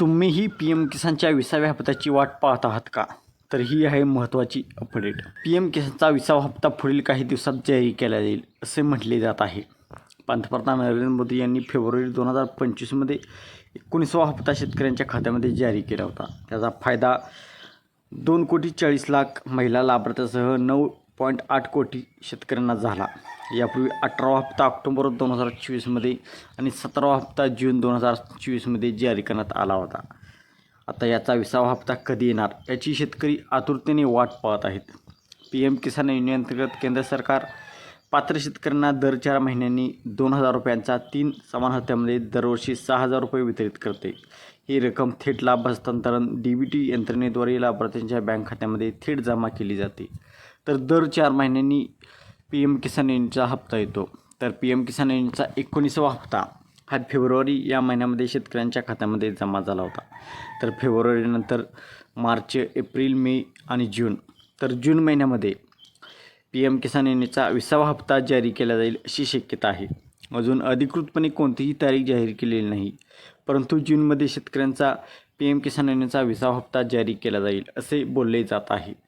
तुम्हीही P M किसानच्या विसाव्या हप्त्याची वाट पाहत आहात का? तर ही आहे महत्त्वाची अपडेट. पी एम किसानचा विसावा हप्ता पुढील काही दिवसात जारी केला जाईल असे म्हटले जात आहे. पंतप्रधान नरेंद्र मोदी यांनी फेब्रुवारी दोन हजार पंचवीसमध्ये एकोणीसावा हप्ता शेतकऱ्यांच्या खात्यामध्ये जारी केला होता. त्याचा फायदा दोन कोटी चाळीस लाख महिला लाभार्थ्यासह नऊ पॉईंट आठ कोटी शेतकऱ्यांना झाला. यापूर्वी अठरावा हप्ता ऑक्टोबर दोन हजार चोवीसमध्ये आणि सतरावा हप्ता जून दोन हजार चोवीसमध्ये जारी करण्यात आला होता. आता याचा विसावा हप्ता कधी येणार याची शेतकरी आतुरतेने वाट पाहत आहेत. पी एम किसान योजनेअंतर्गत केंद्र सरकार पात्र शेतकऱ्यांना दर चार महिन्यांनी दोन हजार रुपयांचा तीन समान हप्त्यामध्ये दरवर्षी सहा हजार रुपये वितरित करते. ही रक्कम थेट लाभ हस्तांतरण डी बी टी यंत्रणेद्वारे लाभार्थ्यांच्या बँक खात्यामध्ये थेट जमा केली जाते. तर दर चार महिन्यांनी पी एम किसान योजनेचा हप्ता येतो. तर पी एम किसान योजनेचा एकोणीसावा हप्ता हा फेब्रुवारी या महिन्यामध्ये शेतकऱ्यांच्या खात्यामध्ये जमा झाला होता. तर फेब्रुवारीनंतर मार्च एप्रिल मे आणि जून तर जून महिन्यामध्ये पी एम किसान योजनेचा विसावा हप्ता जारी केला जाईल अशी शक्यता आहे. अजून अधिकृतपणे कोणतीही तारीख जाहीर केलेली नाही परंतु जूनमध्ये शेतकऱ्यांचा पी एम किसान योजनेचा विसावा हप्ता जारी केला जाईल असे बोलले जात आहे.